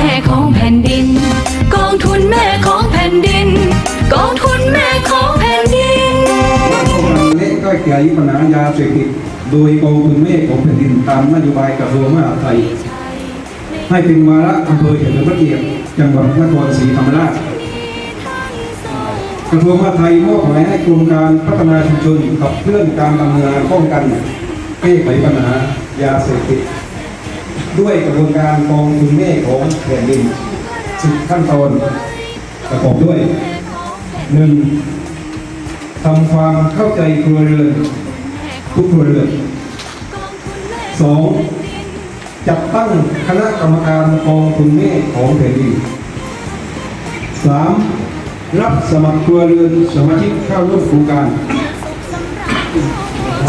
แม่ของแผ่นดิน กองทุนแม่ของแผ่นดิน กองทุนแม่ของแผ่นดินป้องกันแก้ปัญหายาเสพติดโดยกองทุนเมฆของแผ่นดินตามนโยบายกระทรวงมหาดไทยให้เป็นวาระอำเภอเฉลิมพระเกียรติจังหวัดนครศรีธรรมราชกระทรวงมหาดไทยมอบหมายให้กรมการพัฒนาชุมชนขับเคลื่อนการดำเนินงานป้องกันแก้ไขปัญหายาเสพติด ด้วยกระบวนการกองทุนเมฆของแผ่นดินสิบขั้นตอนประกอบด้วยหนึ่งทำความเข้าใจครัวเรือนทุกครัวเรือนสองจัดตั้งคณะกรรมการกองทุนเมฆของแผ่นดินสามรับสมัครครัวเรือนสมาชิกเข้าร่วมโครงการ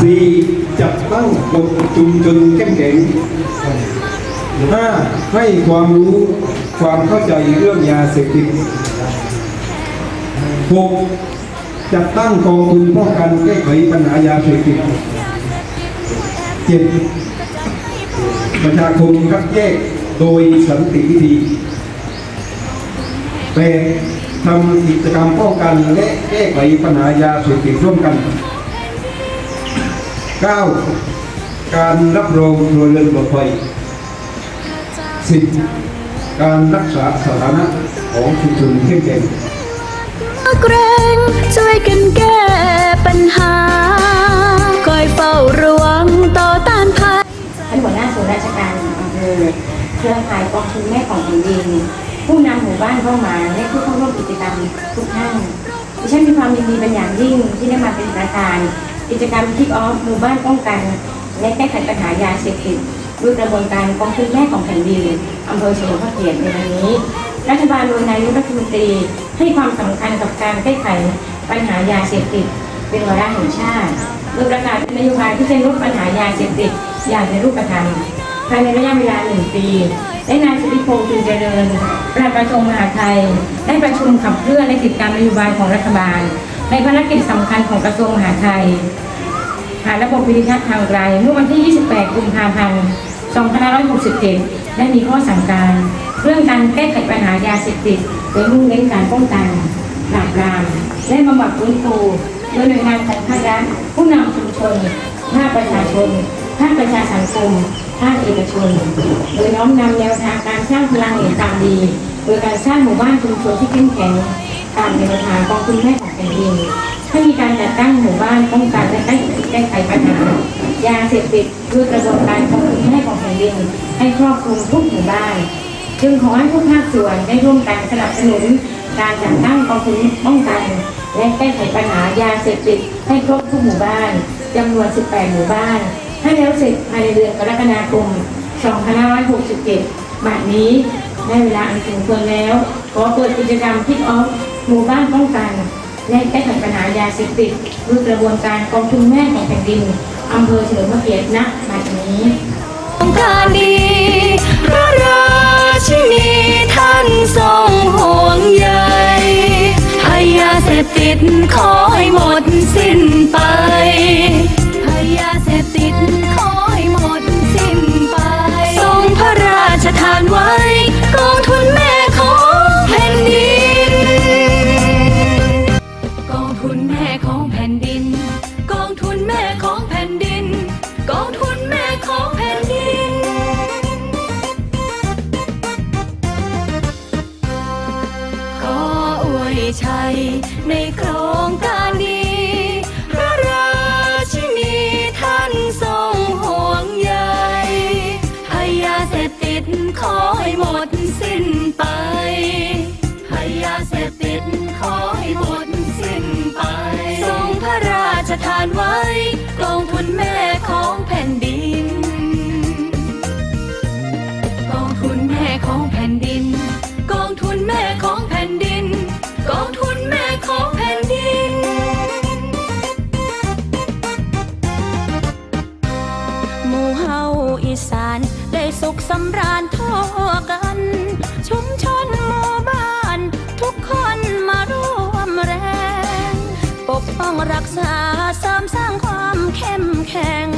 สี่จัดตั้งกฎชุมชนเข้มแข็ง ห้าให้ความรู้ความเข้าใจเรื่องยาเสพติดหกจัดตั้งกองทุนป้องกันแก้ไขปัญหายาเสพติดเจ็ดประชาคมคัดแยกโดยสันติวิธีแปดทำกิจกรรมป้องกันและแก้ไขปัญหายาเสพติดร่วมกันเก้าการรับรองครัวเรือนปลอดภัย สิบการรักษาสถานะของชุมชนเข้มแข็งเกรงช่วยกันแก้ปัญหา คอยเฝ้าระวังต่อต้านภัยท่านหัวหน้าส่วนราชการอำเภอเครือข่ายกองทุนแม่ของแผ่นดินผู้นำหมู่บ้านเข้ามาและผู้เข้าร่วมกิจกรรมทุกท่านดิฉันมีความยินดีเป็นอย่างยิ่งที่ได้มาเป็นประธาน กิจกรรมคิกออฟหมู่บ้านป้องกัน และแก้ไขปัญหายาเสพติด ด้วยกระบวนการกองทุนแม่ของแผ่นดินอำเภอเฉลิมพระเกียรติในวันนี้ รัฐบาลโดยนายกรัฐมนตรีให้ความสำคัญกับการแก้ไขปัญหายาเสพติดเป็นวาระแห่งชาติโดยประกาศเป็นนโยบายที่จะลดปัญหายาเสพติดอย่างเป็นรูปธรรมภายในระยะเวลาหนึ่งปีและนายสุริพงษ์จุนเจริญประหลัดกระทรวงมหาดไทย ได้ประชุมขับเคลื่อนและติดตามนโยบายของรัฐบาล ในภารกิจสำคัญของกระทรวงมหาดไทยผ่านระบบวิทยาทางไกลเมื่อวันที่ 28 กุมภาพันธ์ 2567 ได้มีข้อสั่งการ เรื่องการแก้ไขปัญหายาเสพติดโดยมุ่งเน้นการป้องกันปราบปราม และบำบัดฟื้นฟูโดยหน่วยงานของภาครัฐผู้นำชุมชนภาคประชาชนภาคประชาสังคมภาคเอกชน โดยน้อมนำแนวทางการสร้างพลังแห่งความดี โดยการสร้างหมู่บ้านชุมชนที่เข้มแข็งตามแนวทางกองทุนแม่ของแผ่นดินให้มีการจัดตั้งหมู่บ้านป้องกันและแก้ไขปัญหา ยาเสพติดด้วยกระบวนการกองทุนแม่ของแผ่นดินให้ครอบคลุมทุกหมู่บ้าน จึงขอให้ทุกภาคส่วนได้ร่วมกันสนับสนุน การจัดตั้งกองทุนป้องกัน และแก้ไขปัญหายาเสพติดให้ครบทุกหมู่บ้านจำนวน 18 หมู่บ้าน ให้แล้วเสร็จภายในเดือนกรกฎาคม 2567บัดนี้ได้เวลาอันสมควรแล้ว ขอเปิดกิจกรรมคิกออฟหมู่บ้านป้องกันและแก้ไขปัญหายาเสพติดด้วยกระบวนการกองทุนแม่ของแผ่นดิน อำเภอเฉลิมพระเกียรติณบัดนี้องค์การดีพระราชินีท่านทรงห่วงใยให้ยาเสพติดขอให้หมดสิ้น ชัย ในโครงการดีพระราชินีท่านทรงห่วงใยให้ยาเสพติดขอให้หมดสิ้นไปให้ยาเสพติดขอให้หมดสิ้นไป ทรงพระราชทานไว้ีสาน ได้สุขสำราญทั่วกัน ชุมชนหมู่บ้าน ทุกคนมาร่วมแรง ปกป้องรักษาเสริมสร้างความเข้มแข็ง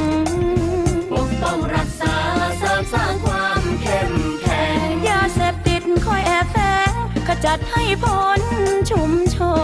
ปกป้องรักษาเสริมสร้างความเข้มแข็ง ยาเสพติดคอยแอบแฝงขจัดให้พ้นชุมชน